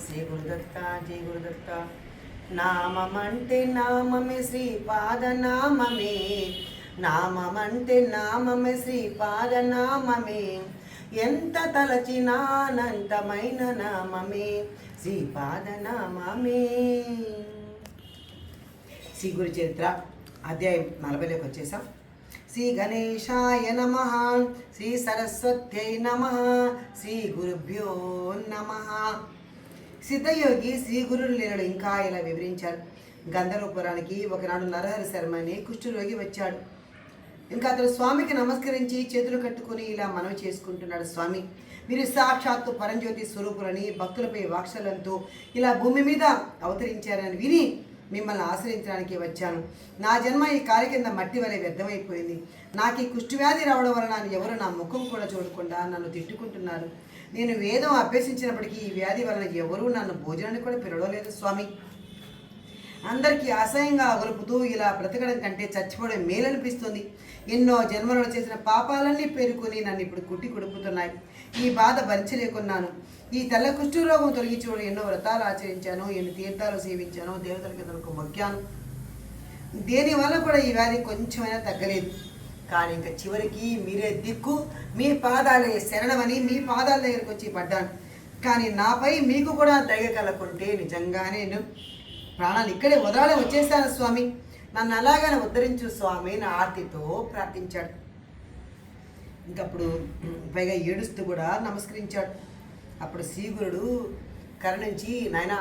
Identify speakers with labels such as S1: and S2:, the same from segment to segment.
S1: శ్రీ గురుదత్త జై గురుదత్త. నామమంటే నామమే శ్రీపాద నామమే నామమంటే నామమే శ్రీపాద నామమే ఎంత తలచినానంతమైన నామమే. శ్రీపాద నామమే శ్రీ గురు చరిత్ర అధ్యాయం నలభైలోకి వచ్చేసాం. శ్రీ గణేశాయ నమ శ్రీ సరస్వత్యై నమ శ్రీ గురుభ్యో నమ. సిద్ధయోగి శ్రీ గురుడు లేనడు ఇంకా ఇలా వివరించాడు. గంధర్వపురానికి ఒకనాడు నరహరి శర్మ అనే కుష్ఠరోగి వచ్చాడు. ఇంకా అతడు స్వామికి నమస్కరించి చేతులు కట్టుకుని ఇలా మనవి చేసుకుంటున్నాడు స్వామి మీరు సాక్షాత్తు పరంజ్యోతి స్వరూపులని భక్తులపై వాక్షలంతో ఇలా భూమి మీద అవతరించారని విని మిమ్మల్ని ఆశ్రయించడానికి వచ్చాను. నా జన్మ ఈ కాలి కింద మట్టి వలె వ్యర్థమైపోయింది. నాకు ఈ కుష్ఠవ్యాధి రావడం వలన ఎవరు నా ముఖం కూడా చూడకుండా నన్ను తిట్టుకుంటున్నారు. నేను వేదం అభ్యసించినప్పటికీ ఈ వ్యాధి వలన ఎవరూ నన్ను భోజనానికి కూడా పిలవలేదు స్వామి. అందరికీ అసహ్యంగా గొలుపుతూ ఇలా బ్రతకడం కంటే చచ్చిపోవడం మేలనిపిస్తుంది. ఎన్నో జన్మలలో చేసిన పాపాలన్నీ పేరుకొని నన్ను ఇప్పుడు కుట్టి కుడుపుతున్నాయి. ఈ బాధ భరించలేకున్నాను. ఈ తెల్ల కుష్ఠు రోగం తొలగించుకోవడం ఎన్నో వ్రతాలు ఆచరించాను ఎన్ని తీర్థాలు సేవించాను దేవతలకి తనకు మొక్కాను. దేనివల్ల కూడా ఈ వ్యాధి కొంచెమైనా తగ్గలేదు. కానీ ఇంకా చివరికి మీరే దిక్కు మీ పాదాలే శరణమని మీ పాదాల దగ్గరకు వచ్చి పడ్డాను. కానీ నాపై మీకు కూడా దయ కలకుంటే నిజంగానే నేను ప్రాణాలు ఇక్కడే వదలాలి వచ్చేసాను స్వామి. నన్ను అలాగనే ఉద్ధరించు స్వామి నా ఆర్తితో ప్రార్థించాడు. ఇంకప్పుడు పైగా ఏడుస్తూ కూడా నమస్కరించాడు. అప్పుడు శ్రీగురుడు కరుణించి నాయన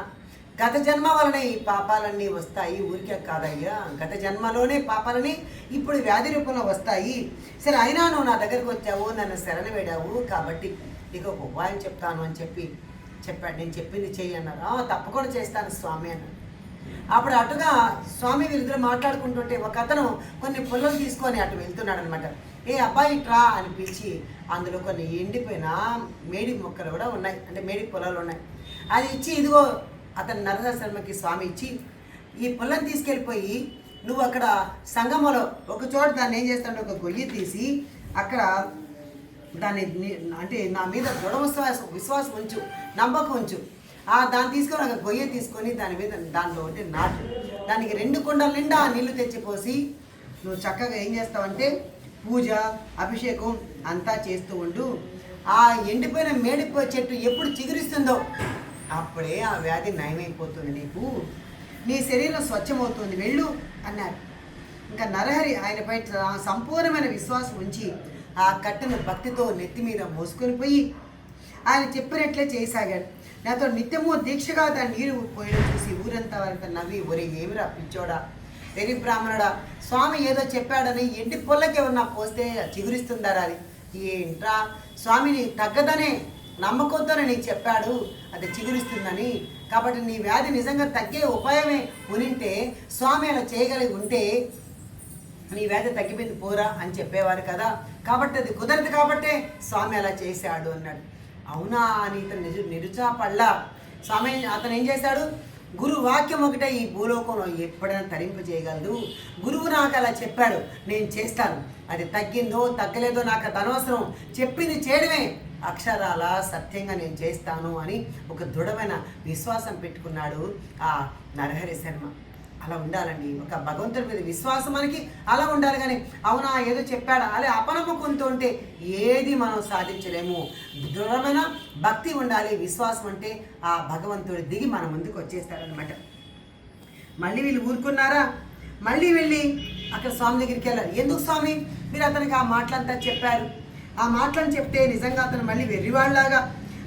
S1: గత జన్మ వలన ఈ పాపాలన్నీ వస్తాయి. ఊరికే కాదయ్యా. గత జన్మలోనే పాపాలని ఇప్పుడు వ్యాధి రూపంలో వస్తాయి. సరే అయినా నువ్వు నా దగ్గరకు వచ్చావు నన్ను శరణ వేడావు కాబట్టి నీకు ఒక ఉపాయం చెప్తాను అని చెప్పి చెప్పాడు. నేను చెప్పింది చెయ్యి అన్నారు తప్పకుండా చేస్తాను స్వామి అన్నాడు. అప్పుడు అటుగా స్వామి వీరిద్దరు మాట్లాడుకుంటుంటే ఒక అతను కొన్ని పుల్లలు తీసుకొని అటు వెళ్తున్నాడు అనమాట ఏ అబ్బాయి ట్రా అని పిలిచి అందులో కొన్ని ఎండిపోయిన మేడి మొక్కలు కూడా ఉన్నాయి. అంటే మేడి పొలాలు ఉన్నాయి. అది ఇచ్చి ఇదిగో అతను నరసింహ శర్మకి స్వామి ఇచ్చి ఈ పుల్లని తీసుకెళ్ళిపోయి నువ్వు అక్కడ సంగమలో ఒక చోట దాన్ని ఏం చేస్తాడు ఒక గొయ్యి తీసి అక్కడ దాన్ని అంటే నా మీద దృఢ విశ్వాసం విశ్వాసం ఉంచు నమ్మకం ఉంచు. ఆ దాన్ని తీసుకొని ఒక గొయ్య తీసుకొని దాని మీద దాంట్లో ఉంటే నాటు. దానికి రెండు కొండల నిండా నీళ్ళు తెచ్చిపోసి నువ్వు చక్కగా ఏం చేస్తావంటే పూజ అభిషేకం అంతా చేస్తూ ఉండు. ఆ ఎండిపోయిన మేడిపో చెట్టు ఎప్పుడు చిగురిస్తుందో అప్పుడే ఆ వ్యాధి నయమైపోతుంది నీకు. నీ శరీరం స్వచ్ఛమవుతుంది. వెళ్ళు అన్నారు. ఇంకా నరహరి ఆయనపై సంపూర్ణమైన విశ్వాసం ఉంచి ఆ కట్టెను భక్తితో నెత్తి మీద మోసుకొని పోయి ఆయన చెప్పినట్లే చేయసాగాడు. నాతో నిత్యము దీక్షగా దాని నీరు పోయడం చూసి ఊరంతా వారంతా నవ్వి ఒరే ఏమిరా పిచ్చోడా? వెరి బ్రాహ్మణుడా స్వామి ఏదో చెప్పాడని ఎండి పొల్లకి ఏమన్నా పోస్తే చిగురిస్తుందారా అది? ఏంట్రా? స్వామిని తగ్గదనే నమ్మకంతోనే నీకు చెప్పాడు అది చిగురిస్తుందని. కాబట్టి నీ వ్యాధి నిజంగా తగ్గే ఉపాయమే ఉనింటే స్వామి అలా చేయగలిగి ఉంటే నీ వ్యాధి తగ్గిపోయింది పోరా అని చెప్పేవారు కదా. కాబట్టి అది కుదరదు కాబట్టే స్వామి అలా చేశాడు అన్నాడు. అవునా అని ఇతను నిజ నిరుచాపళ్ళ స్వామి అతను ఏం చేశాడు? గురు వాక్యం ఒకటే ఈ భూలోకంలో ఎప్పుడైనా తరింపు చేయగలదు. గురువు నాకు అలా చెప్పాడు నేను చేస్తాను. అది తగ్గిందో తగ్గలేదో నాకు అది అనవసరం. చెప్పింది చేయడమే. అక్షరాల సత్యంగా నేను చేస్తాను అని ఒక దృఢమైన విశ్వాసం పెట్టుకున్నాడు ఆ నరహరి శర్మ. అలా ఉండాలండి. ఒక భగవంతుడి మీద విశ్వాసం మనకి అలా ఉండాలి కానీ అవునా ఏదో చెప్పాడా? అలా అపనమ్మకంతో ఉంటే ఏది మనం సాధించలేము. దృఢమైన భక్తి ఉండాలి విశ్వాసం అంటే ఆ భగవంతుడు దిగి మన ముందుకు వచ్చేస్తాడనమాట మళ్ళీ వీళ్ళు ఊరుకున్నారా? మళ్ళీ వెళ్ళి అక్కడ స్వామి దగ్గరికి వెళ్ళారు. ఎందుకు స్వామి? మీరు అతనికి ఆ మాటలంతా చెప్పారు. ఆ మాటలను చెప్తే నిజంగా అతను మళ్ళీ వెర్రివాళ్ళలాగా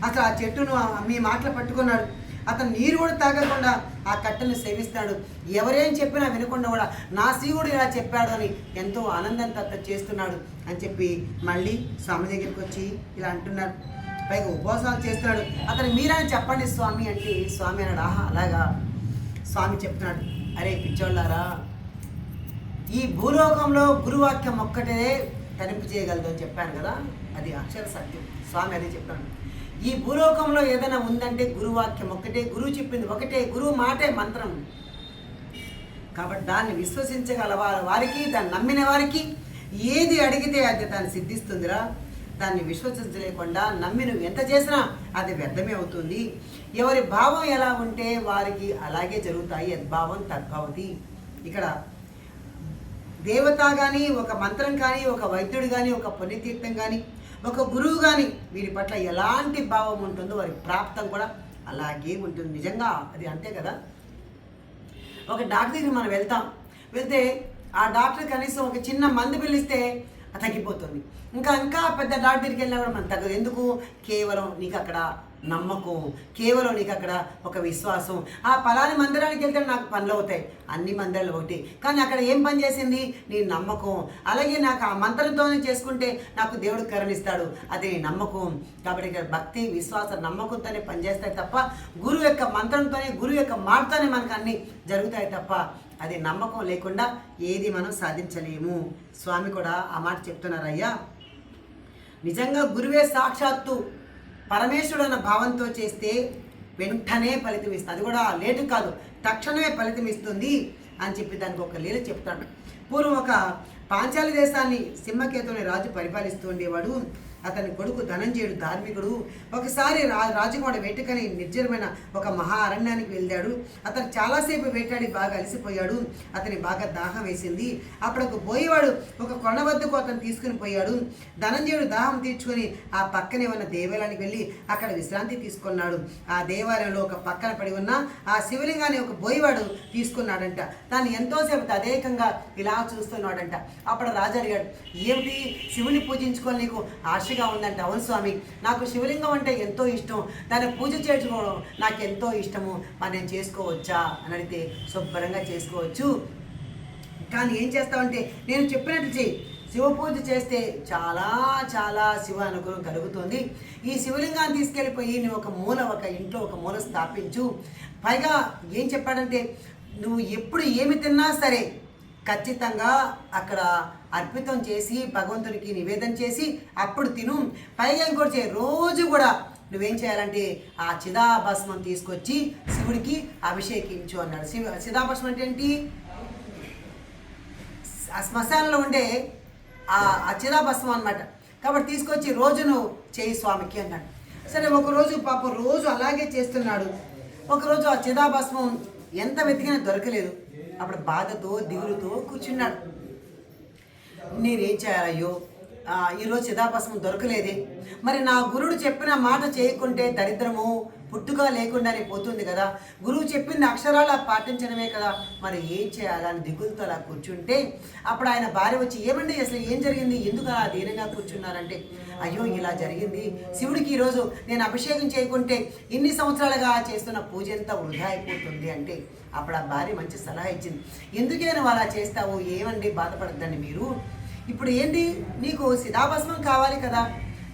S1: అసలు ఆ చెట్టును మీ మాటలు పట్టుకున్నాడు. అతను నీరు కూడా తాగకుండా ఆ కట్టెను సేవిస్తాడు. ఎవరేం చెప్పినా వినకుండా కూడా నా శివుడు ఇలా చెప్పాడు అని ఎంతో ఆనందంతో అతను చేస్తున్నాడు అని చెప్పి మళ్ళీ స్వామి దగ్గరికి వచ్చి ఇలా అంటున్నారు. పైగా ఉపవాసాలు చేస్తున్నాడు. అతను మీరని చెప్పండి స్వామి అంటే స్వామి అన్నాడు ఆహా అలాగా. స్వామి చెప్తున్నాడు అరే పిచ్చోళ్ళారా ఈ భూలోకంలో గురువాక్యం ఒక్కటే తరింపు చేయగలదు అని చెప్పాను కదా అది అక్షర సత్యం. స్వామి అదే చెప్పాను ఈ భూలోకంలో ఏదైనా ఉందంటే గురువాక్యం ఒకటే గురువు చెప్పింది ఒకటే గురువు మాటే మంత్రం. కాబట్టి దాన్ని విశ్వసించగల వారు వారికి దాన్ని నమ్మిన వారికి ఏది అడిగితే అది దాన్ని సిద్ధిస్తుందిరా. దాన్ని విశ్వసించలేకుండా నమ్మి నువ్వు ఎంత చేసినా అది వ్యర్థమే అవుతుంది. ఎవరి భావం ఎలా ఉంటే వారికి అలాగే జరుగుతాయి. యద్భావం తద్భవతి. ఇక్కడ దేవత కానీ ఒక మంత్రం కానీ ఒక వైద్యుడు కానీ ఒక పుణ్యతీర్థం కానీ ఒక గురువు కానీ వీరి పట్ల ఎలాంటి భావం ఉంటుందో వారి ప్రాప్తం కూడా అలాగే ఉంటుంది. నిజంగా అది అంతే కదా? ఒక డాక్టర్ మనం వెళ్తాం. వెళ్తే ఆ డాక్టర్ కనీసం ఒక చిన్న మందు పిలిస్తే తగ్గిపోతుంది. ఇంకా ఇంకా పెద్ద డాక్టర్ దగ్గరికి వెళ్ళినా కూడా మనం తగ్గదు. ఎందుకు? కేవలం నీకు అక్కడ నమ్మకం. కేవలం నీకు అక్కడ ఒక విశ్వాసం. ఆ పలాని మందిరానికి వెళ్తే నాకు పనులు అవుతాయి. అన్ని మందిరాలు ఒకటి. కానీ అక్కడ ఏం పని చేసింది? నీ నమ్మకం. అలాగే నాకు ఆ మంత్రంతోనే చేసుకుంటే నాకు దేవుడు కరుణిస్తాడు. అది నీ నమ్మకం. కాబట్టి ఇక్కడ భక్తి విశ్వాస నమ్మకంతోనే పనిచేస్తాయి తప్ప గురువు యొక్క మంత్రంతోనే గురువు యొక్క మాటతోనే మనకు అన్ని జరుగుతాయి తప్ప అది నమ్మకం లేకుండా ఏది మనం సాధించలేము. స్వామి కూడా ఆ మాట చెప్తున్నారయ్యా. నిజంగా గురువే సాక్షాత్తు పరమేశ్వరుడు అన్న భావంతో చేస్తే వెంటనే ఫలితం ఇస్తుంది. అది కూడా లేటు కాదు తక్షణమే ఫలితం ఇస్తుంది అని చెప్పి దానికి ఒక లీల చెప్తాడు. పూర్వం ఒక పాంచాలి దేశాన్ని సింహకేతుని రాజు పరిపాలిస్తూ ఉండేవాడు. అతని కొడుకు ధనంజయుడు ధార్మికుడు. ఒకసారి రా రాజకోట వేటకని నిర్జనమైన ఒక మహా అరణ్యానికి వెళ్ళాడు. అతను చాలాసేపు వేటాడి బాగా అలసిపోయాడు. అతని బాగా దాహం వేసింది. అప్పుడు ఒక పోయేవాడు ఒక కొండ వద్దకు అతను తీసుకుని పోయాడు. ధనంజయుడు దాహం తీర్చుకొని ఆ పక్కనే ఉన్న దేవాలయానికి వెళ్ళి అక్కడ విశ్రాంతి తీసుకున్నాడు. ఆ దేవాలయంలో ఒక పక్కన పడి ఉన్న ఆ శివలింగాన్ని ఒక బోయివాడు తీసుకున్నాడంట. తాను ఎంతోసేపు తదేకంగా ఇలా చూస్తున్నాడంట. అప్పుడు రాజు అడిగాడు ఏమిటి? శివుని పూజించుకొని నీకు ఆశ సాక్షిగా ఉందంట. అవును స్వామి నాకు శివలింగం అంటే ఎంతో ఇష్టం. దాన్ని పూజ చేసుకోవడం నాకు ఎంతో ఇష్టము. మరి నేను చేసుకోవచ్చా అని అడిగితే శుభ్రంగా చేసుకోవచ్చు. కానీ ఏం చేస్తావంటే నేను చెప్పినట్టు చెయ్యి. శివ పూజ చేస్తే చాలా చాలా శివ అనుగ్రహం కలుగుతుంది. ఈ శివలింగాన్ని తీసుకెళ్ళిపోయి నువ్వు ఒక మూల ఒక ఇంట్లో ఒక మూల స్థాపించు. పైగా ఏం చెప్పాడంటే నువ్వు ఎప్పుడు ఏమి తిన్నా సరే ఖచ్చితంగా అక్కడ అర్పితం చేసి భగవంతునికి నివేదన చేసి అప్పుడు తిను. పైగా ఇంకోటి రోజు కూడా నువ్వేం చేయాలంటే ఆ చిదాభస్మం తీసుకొచ్చి శివుడికి అభిషేకించు అన్నాడు. శివ చిదాభస్మం అంటే ఏంటి? ఆ శ్మశానంలో ఉండే ఆ చిదాభస్మం అనమాట కాబట్టి తీసుకొచ్చి రోజును చేయి స్వామికి అన్నాడు. సరే ఒకరోజు పాపం రోజు అలాగే చేస్తున్నాడు. ఒకరోజు ఆ చిదాభస్మం ఎంత వెతికినా దొరకలేదు. అప్పుడు బాధతో దిగులుతో కూర్చున్నాడు. నేనేం చేయాలయ్యో? ఈరోజు చిదాభస్మం దొరకలేదే. మరి నా గురుడు చెప్పిన మాట చేయకుంటే దరిద్రము పుట్టుక లేకుండానే పోతుంది కదా. గురువు చెప్పింది అక్షరాలు పాటించడమే కదా. మరి ఏం చేయాలని దిగులతో అలా కూర్చుంటే అప్పుడు ఆయన భార్య వచ్చి ఏమండి అసలు ఏం జరిగింది? ఎందుకు అలా దీనంగా కూర్చున్నారంటే? అయ్యో ఇలా జరిగింది. శివుడికి ఈరోజు నేను అభిషేకం చేయకుంటే ఇన్ని సంవత్సరాలుగా చేస్తున్న పూజ ఎంత వృధా అయిపోతుంది అంటే అప్పుడు ఆ భార్య మంచి సలహా ఇచ్చింది. ఎందుకే నువ్వు అలా చేస్తావు? ఏమండి? బాధపడద్దండి మీరు. ఇప్పుడు ఏంటి నీకు సిదాభస్మం కావాలి కదా.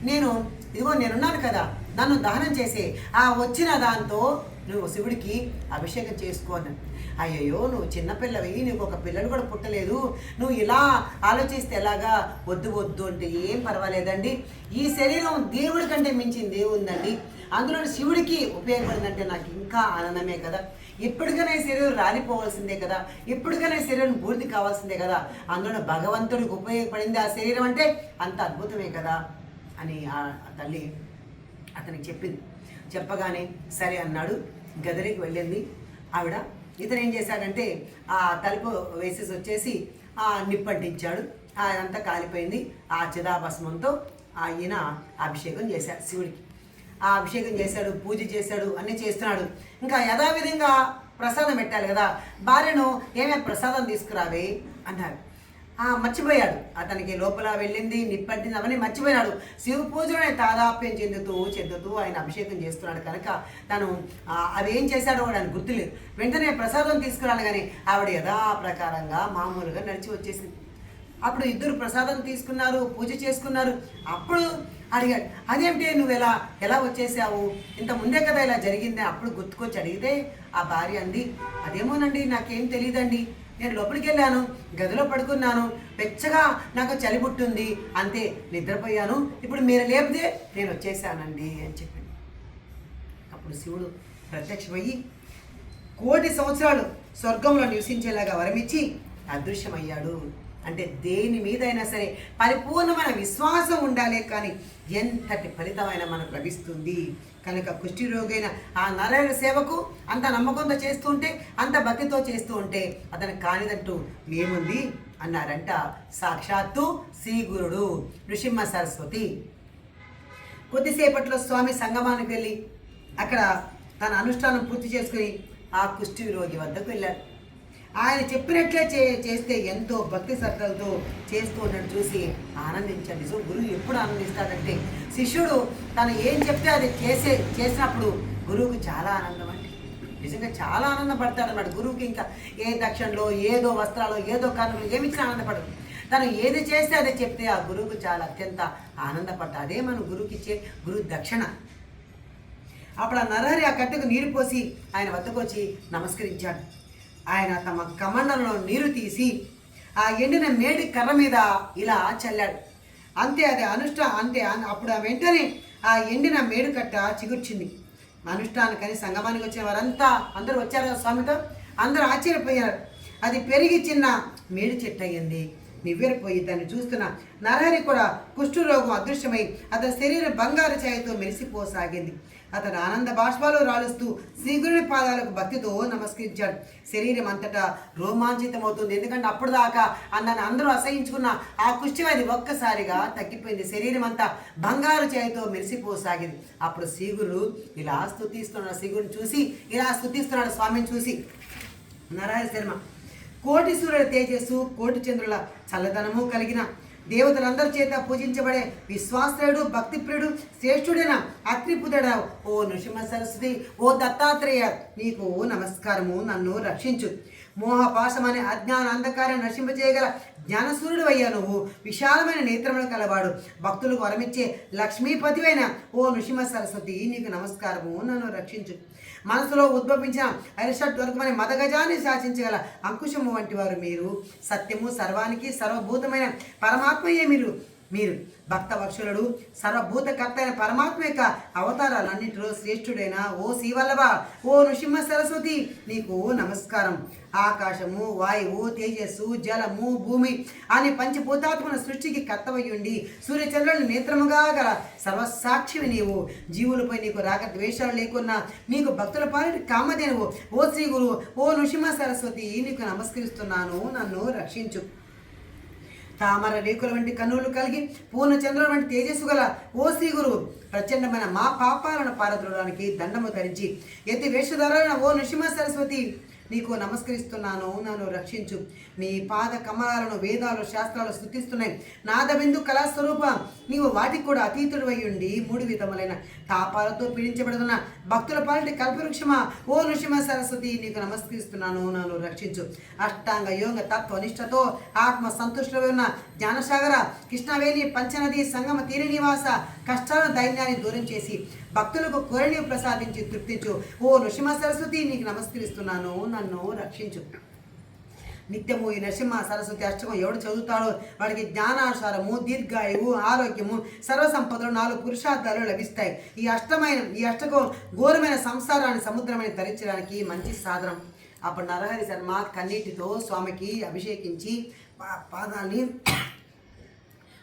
S1: నేను ఇదిగో నేనున్నాను కదా. నన్ను దహనం చేసే ఆ వచ్చిన దాంతో నువ్వు శివుడికి అభిషేకం చేసుకోను అయ్యయ్యో నువ్వు చిన్నపిల్లవి నీకు ఒక పిల్లలు కూడా పుట్టలేదు. నువ్వు ఇలా ఆలోచిస్తే ఎలాగా? వద్దు వద్దు అంటే ఏం పర్వాలేదండి. ఈ శరీరం దేవుడి కంటే మించింది దేవుందండి అందులో శివుడికి ఉపయోగపడిందంటే నాకు ఇంకా ఆనందమే కదా. ఎప్పటికైనా శరీరం రాలిపోవాల్సిందే కదా. ఎప్పటికైనా శరీరం పూర్తి కావాల్సిందే కదా. అందులో భగవంతుడికి ఉపయోగపడింది ఆ శరీరం అంటే అంత అద్భుతమే కదా అని ఆ తల్లి అతనికి చెప్పింది. చెప్పగానే సరే అన్నాడు. గదిలోకి వెళ్ళింది. ఆవిడ ఇతను ఏం చేశాడంటే ఆ తలుపు వేసేసి వచ్చేసి ఆ నిప్పంటించాడు. అదంతా కాలిపోయింది. ఆ చిదాభస్మంతో ఆయన అభిషేకం చేశారు శివుడికి. ఆ అభిషేకం చేశాడు పూజ చేశాడు అన్నీ చేస్తున్నాడు. ఇంకా యథావిధంగా ప్రసాదం పెట్టాలి కదా. భార్యను ఏమే ప్రసాదం తీసుకురావే? అన్నారు ఆ మర్చిపోయాడు. అతనికి లోపల వెళ్ళింది నిప్పట్టింది అవన్నీ మర్చిపోయాడు శివ పూజలోనే తాదాప్యం చెందుతూ చెందుతూ ఆయన అభిషేకం చేస్తున్నాడు కనుక తను ఆ, అవి ఏం చేశాడో వాడు ఆయన గుర్తులేదు. వెంటనే ప్రసాదం తీసుకురాను కానీ ఆవిడ యథాప్రకారంగా మామూలుగా నడిచి వచ్చేసింది. అప్పుడు ఇద్దరు ప్రసాదం తీసుకున్నారు పూజ చేసుకున్నారు. అప్పుడు అడిగాడు అదేమిటి నువ్వు ఎలా ఎలా వచ్చేసావు? ఇంత ముందే కదా ఇలా జరిగిందే. అప్పుడు గుర్తుకొచ్చి అడిగితే ఆ భార్య అంది అదేమోనండి నాకేం తెలియదండి నేను లోపలికి వెళ్ళాను గదిలో పడుకున్నాను. వెచ్చగా నాకు చలి పుట్టింది. అంతే నిద్రపోయాను. ఇప్పుడు మీరు లేపితే నేను వచ్చేసానండి అని చెప్పింది. అప్పుడు శివుడు ప్రత్యక్షమయ్యి కోటి సంవత్సరాలు స్వర్గంలో నివసించేలాగా వరమిచ్చి అదృశ్యమయ్యాడు. అంటే దేని మీదైనా సరే పరిపూర్ణమైన విశ్వాసం ఉండాలే కానీ ఎంతటి ఫలితమైన మనకు లభిస్తుంది. కనుక కుష్టి రోగైన ఆ నారాయణ సేవకు అంత నమ్మకంతో చేస్తూ ఉంటే అంత భక్తితో చేస్తూ ఉంటే అతను కానిదంటూ ఏముంది అన్నారంట సాక్షాత్తు శ్రీగురుడు నృసింహ సరస్వతి. కొద్దిసేపట్లో స్వామి సంగమానికి వెళ్ళి అక్కడ తన అనుష్ఠానం పూర్తి చేసుకుని ఆ కుష్టి రోగి వద్దకు వెళ్ళాడు. ఆయన చెప్పినట్లే చే చేస్తే ఎంతో భక్తి శ్రద్ధలతో చేస్తూ ఉన్నట్టు చూసి ఆనందించండి. సో గురువు ఎప్పుడు ఆనందిస్తాడంటే శిష్యుడు తను ఏం చెప్తే అది చేసే చేసినప్పుడు గురువుకు చాలా ఆనందం అండి. నిజంగా చాలా ఆనందపడతాడు అనమాట గురువుకి ఇంకా ఏ దక్షిణలో ఏదో వస్త్రాలు ఏదో కారణంలో ఏమి ఇచ్చినా ఆనందపడదు తను ఏది చేస్తే అదే చెప్తే ఆ గురువుకు చాలా అత్యంత ఆనందపడతాడు అదే మన గురువుకి ఇచ్చే గురువు దక్షిణ. అప్పుడు ఆ నరహరి ఆ కట్టెకు నీరు పోసి ఆయన వద్దకు వచ్చి నమస్కరించాడు. ఆయన తమ కమండంలో నీరు తీసి ఆ ఎండిన మేడి కర్ర మీద ఇలా చల్లాడు. అంతే అది అనుష్ఠా అంతే అప్పుడు ఆ వెంటనే ఆ ఎండిన మేడు కట్ట చిగుర్చింది. అనుష్ఠానికని సంగమానికి వచ్చిన వారంతా అందరూ వచ్చారు కదా స్వామితో? అందరూ ఆశ్చర్యపోయారు. అది పెరిగి చిన్న మేడి చెట్టు అయ్యింది. నివ్వెరపోయి దాన్ని చూస్తున్న నరహరి కూడా కుష్ఠరోగం అదృశ్యమై అతని శరీరం బంగారు ఛాయతో మెరిసిపోసాగింది. అతడు ఆనంద బాష్పాలు రాలుస్తూ శ్రీగురుని పాదాలకు భక్తితో నమస్కరించాడు. శరీరం అంతటా రోమాంచితమవుతుంది. ఎందుకంటే అప్పుడు దాకా అన్నని అందరూ అసహించుకున్న ఆ కుష్టివ్యాధి ఒక్కసారిగా తగ్గిపోయింది. శరీరం అంతా బంగారు చేయితో మెరిసిపోసాగింది. అప్పుడు శ్రీగురు ఇలా స్థుతిస్తున్నాడు శ్రీగురుని చూసి ఇలా స్థుతిస్తున్నాడు స్వామిని చూసి. నారాయణ శర్మ కోటి సూర్యుల తేజస్సు కోటి చంద్రుల చల్లదనము కలిగిన దేవతలందరి చేత పూజించబడే విశ్వాసుడు భక్తిప్రియుడు శ్రేష్ఠుడైన అగ్నిపుతుడ ఓ నృసింహ సరస్వతి ఓ దత్తాత్రేయ నీకు నమస్కారము నన్ను రక్షించు. మోహపాశం అనే అజ్ఞాన అంధకారం నశింపజేయగల జ్ఞానసూర్యుడు అయ్యా నువ్వు. విశాలమైన నేత్రములు కలవాడు. భక్తులకు వరమిచ్చే లక్ష్మీపతివైన ఓ నృసింహ సరస్వతి నీకు నమస్కారము నన్ను రక్షించు. మనసులో ఉద్భవించిన అరిషట్ వర్గమని మదగజాన్ని శాసించగల అంకుశము వంటి వారు మీరు. సత్యము సర్వానికి సర్వభూతమైన పరమాత్మయే మీరు. మీరు భక్త వక్షులుడు సర్వభూతకర్త అయిన పరమాత్మ యొక్క అవతారాలన్నింటిలో శ్రేష్ఠుడైన ఓ శ్రీవల్లభ ఓ నృసింహ సరస్వతి నీకు నమస్కారం. ఆకాశము వాయువు తేజస్సు జలము భూమి అని పంచభూతాత్మన సృష్టికి కర్తవయ్యుండి సూర్యచంద్రుని నేత్రముగా గల సర్వసాక్షివి నీవు. జీవులపై నీకు రాగ ద్వేషాలు లేకున్నా నీకు భక్తుల పాలిటి కామధేనువు. ఓ శ్రీ గురువు ఓ నృసింహ సరస్వతి నీకు నమస్కరిస్తున్నాను. నన్ను రక్షించు. తామర రేకుల వంటి కన్నులు కలిగి పూర్ణ చంద్రుల వంటి తేజస్సు గల ఓ శ్రీ గురువు. ప్రచండమైన మా పాపాలను పారద్రోడానికి దండము ధరించి ఎత్తి వేషధారైన ఓ నృసింహ సరస్వతి నీకు నమస్కరిస్తున్నాను నన్ను రక్షించు. నీ పాద కమలాలను వేదాలు శాస్త్రాలు స్థుతిస్తున్నాయి. నాదబిందు కళాస్వరూప నీవు వాటికి కూడా అతీతుడు ఉండి మూడు విధములైన తాపాలతో పీడించబడుతున్న భక్తుల పాలిటి కల్పవృక్షమా? ఓ నృసింహ సరస్వతి నీకు నమస్కరిస్తున్నాను నన్ను రక్షించు. అష్టాంగ యోగ తత్వనిష్టతో ఆత్మ సంతుష్టమై ఉన్న జ్ఞానసాగర కృష్ణవేణి పంచనది సంగమ తీరి నివాస కష్టాల ధైర్యాన్ని దూరం చేసి భక్తులకు కోరిని ప్రసాదించి తృప్తించు. ఓ నృసింహ సరస్వతి నీకు నమస్కరిస్తున్నాను. నన్ను రక్షించు. నిత్యము ఈ నరసింహ సరస్వతి అష్టకం ఎవడు చదువుతాడో వాడికి జ్ఞానానుసారము దీర్ఘాయువు ఆరోగ్యము సర్వసంపదలు నాలుగు పురుషార్థాలు లభిస్తాయి. ఈ అష్టమైన ఈ అష్టకం ఘోరమైన సంసారాన్ని సముద్రమైన తరించడానికి మంచి సాధనం. అప్పుడు నరహరి శర్మ కన్నీటితో స్వామికి అభిషేకించి పా-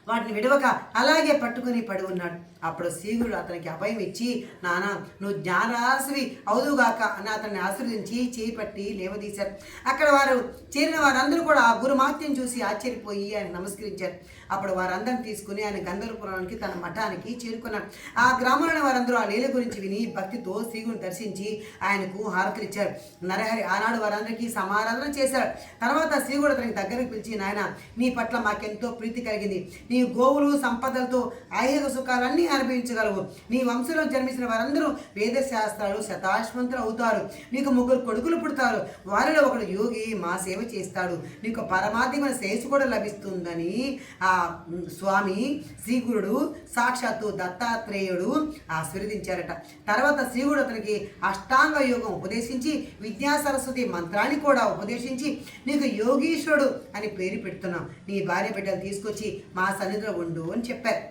S1: వాటిని విడవక అలాగే పట్టుకుని పడి ఉన్నాడు. అప్పుడు శ్రీగుడు అతనికి అభయం ఇచ్చి నానా నువ్వు జ్ఞానాశ్రి అవుదుగాక అని అతన్ని ఆశీర్వదించి చేయి పట్టి లేవదీశారు. అక్కడ వారు చేరిన వారందరూ కూడా ఆ గురుమాత్యం చూసి ఆశ్చర్యపోయి ఆయన నమస్కరించారు. అప్పుడు వారందరిని తీసుకుని ఆయన గంధర్వపురానికి తన మఠానికి చేరుకున్నాడు. ఆ గ్రామంలోని వారందరూ ఆ లీల గురించి విని భక్తితో శ్రీగుని దర్శించి ఆయనకు హారతులిచ్చారు. నరహరి ఆనాడు వారందరికీ సమారాధన చేశాడు. తర్వాత శ్రీగుడు అతనికి దగ్గరికి పిలిచి నాయన నీ పట్ల మాకెంతో ప్రీతి కలిగింది. నీ గోవులు సంపదలతో ఐహిక సుఖాలన్నీ అనుభవించగలవు. నీ వంశంలో జన్మించిన వారందరూ వేదశాస్త్రాలు శతాశ్వంతులు అవుతారు. నీకు ముగ్గురు కొడుకులు పుడతారు. వారిలో ఒకడు యోగి మా సేవ చేస్తాడు. నీకు పరమాత్మైన శ్రేయస్సు కూడా లభిస్తుందని ఆ స్వామి శ్రీగురుడు సాక్షాత్తు దత్తాత్రేయుడు ఆశీర్వదించారట. తర్వాత శ్రీగుడు అతనికి అష్టాంగ యోగం ఉపదేశించి విద్యా సరస్వతి మంత్రాన్ని కూడా ఉపదేశించి నీకు యోగీశ్వరుడు అని పేరు పెడుతున్నాం. నీ భార్య బిడ్డలు తీసుకొచ్చి మా సన్నిధిలో ఉండు అని చెప్పారు.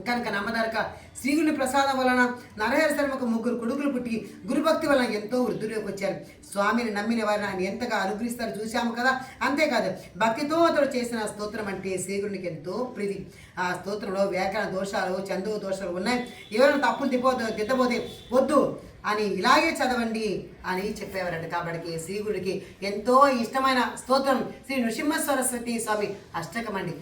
S1: కనుక నమ్మదరక శ్రీగుని ప్రసాదం వలన నరహర శర్మకు ముగ్గురు కొడుకులు పుట్టి గురుభక్తి వలన ఎంతో వృద్ధిలోకి వచ్చారు. స్వామిని నమ్మిన వారిని ఆయన ఎంతగా అనుగ్రహిస్తారు చూశాము కదా? అంతేకాదు భక్తితో అతడు చేసిన స్తోత్రం అంటే శ్రీగురునికి ఎంతో ప్రీతి. ఆ స్తోత్రంలో వ్యాకరణ దోషాలు చందు దోషాలు ఉన్నాయి. ఎవరైనా తప్పులు దిబ్బోతే తిద్దబోతే వద్దు అని ఇలాగే చదవండి అని చెప్పేవారంట. కాబట్టి శ్రీగుడికి ఎంతో ఇష్టమైన స్తోత్రం శ్రీ నృసింహ సరస్వతి స్వామి అష్టకమండి.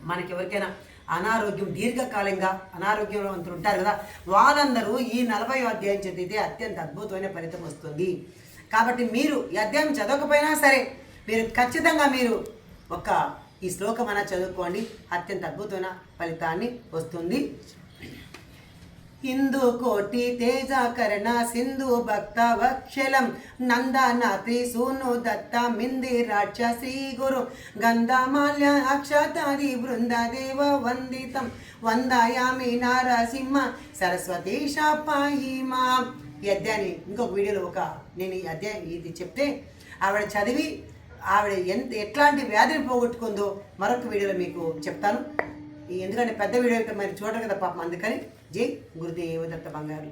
S1: మనకెవరికైనా మనకి ఎవరికైనా అనారోగ్యం దీర్ఘకాలంగా అనారోగ్యవంతులు ఉంటారు కదా వాళ్ళందరూ ఈ నలభై అధ్యాయం చదివితే అత్యంత అద్భుతమైన ఫలితం వస్తుంది. కాబట్టి మీరు ఈ అధ్యాయం చదవకపోయినా సరే మీరు ఖచ్చితంగా మీరు ఒక ఈ శ్లోకం అన్నా చదువుకోండి. అత్యంత అద్భుతమైన ఫలితాన్ని వస్తుంది. హిందూ కోటి తేజాకరణ సింధు భక్త వక్షలం నందనాథి సూను దత్త మింది రాక్ష శ్రీ గురు. గంధమాల్య అక్షతాది బృందదేవ వందితం వందాయామి నారసింహ సరస్వతి పాహిమా ఈ అధ్యాయాన్ని ఇంకొక వీడియోలో ఒక నేను ఈ అధ్యాయం ఇది చెప్తే ఆవిడ చదివి ఆవిడ ఎంత ఎట్లాంటి వ్యాధిని పోగొట్టుకుందో మరొక వీడియోలో మీకు చెప్తాను. ఎందుకంటే పెద్ద వీడియో మరి చూడరు కదా పాపం అందుకని జై గురుదేవ దత్త బంగారు